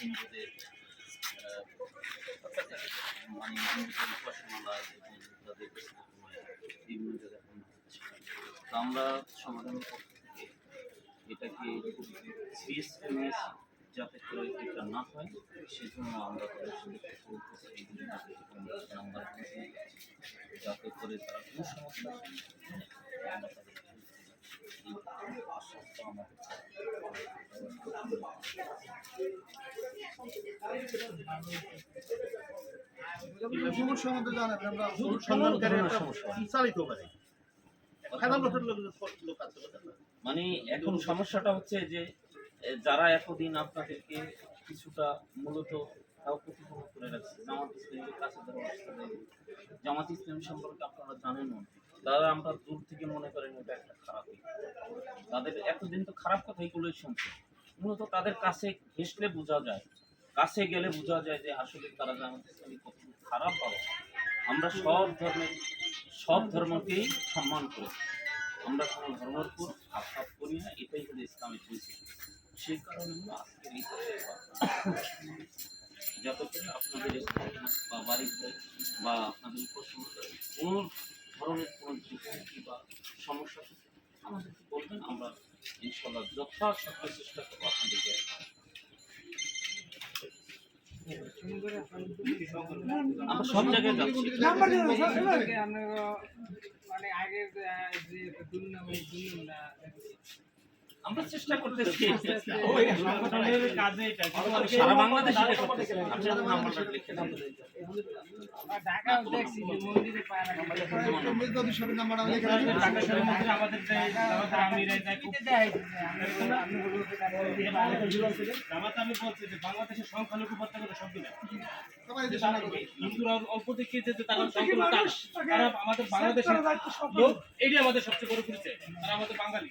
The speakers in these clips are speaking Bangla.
হিন্দুদের মানে হিন্দুদের উপাসনালয় এবং তাদের বিভিন্ন জায়গায় তো আমরা সমাধানের এটাকে যাতে করে এটা না হয়, সেজন্য আমরা যাতে করে তারা কোনো সমস্যা তাদেরকে আমাদের মানে এখন সমস্যাটা হচ্ছে যে যারা এতদিন আপনাদেরকে কিছুটা মূলত তাও করে রাখছে, জামাত ইসলামের কাছে জামাত ইসলাম সম্পর্কে আপনারা জানেন। তারা আমরা দূর থেকে মনে করেন এটা একটা খারাপ। তাদের এতদিন তো খারাপ কথা এগুলোই শুনছে মূলত তাদের কাছে ঘেসলে বোঝা যায় কাছে গেলে বোঝা যায় যে আসলে তারা জামাত ইসলামী কতটুকু খারাপ বাবা আমরা সব ধর্মের, সব ধর্মকেই সম্মান করি। আমরা কোনো ধর্মের উপর আঘাত করি না, এটাই হলো ইসলামের পরিস্থিতি সেই কারণে আজকের করে আপনাদের বা বাড়ির বা আপনাদের উপর কোনো ধরনের কোনো ঝুঁকি বা সমস্যা আমাদেরকে বলবেন। আমরা ইনশাল্লাহ যথাসাধ্য চেষ্টা করব আপনাদেরকে আমরা সব জায়গায় মানে আগের যে দুর্নাম দুর্নামটা আমরা চেষ্টা করতেছি। সংগঠনের কাজে এটা সারা বাংলাদেশে এটা করতেছি আপনারা নাম্বারটা লিখে দেন দেখছি মন্দিরে পায় না। নাম্বার। ঢাকা আমাদের যে জামাত আমিরে যায় খুব জামাত আমি বলছি যে বাংলাদেশের সংখ্যালঘু প্রত্যেকটা সব সবাই না হিন্দুরা অল্প দেখিয়ে তারা আমাদের বাংলাদেশের লোক এটি আমাদের সবচেয়ে বড় পরিচয়। তারা আমাদের বাঙালি।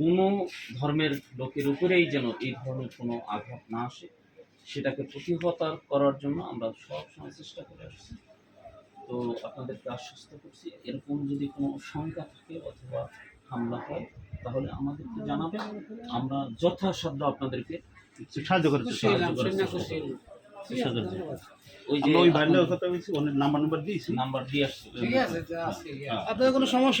কোনো ধর্মের লোকের উপরেই যেন এই ধরনের কোনো আঘাত না আসে সেটাকে প্রতিহত করার জন্য আমরা সব সময় চেষ্টা করে আসছি। তো আপনাদেরকে আশ্বস্ত করছি এরকম যদি কোনো শঙ্কা থাকে অথবা হামলা হয় তাহলে আমাদেরকে জানাবেন। আমরা যথাসাধ্য আপনাদেরকে সাহায্য করেছে। সাহায্য করার করব। ওই যে ওই কথা বলছি অনেক নাম্বার নাম্বার দিয়েছি। নাম্বার দিয়ে আসছে। ঠিক আছে আপনাদের কোনো সমস্যা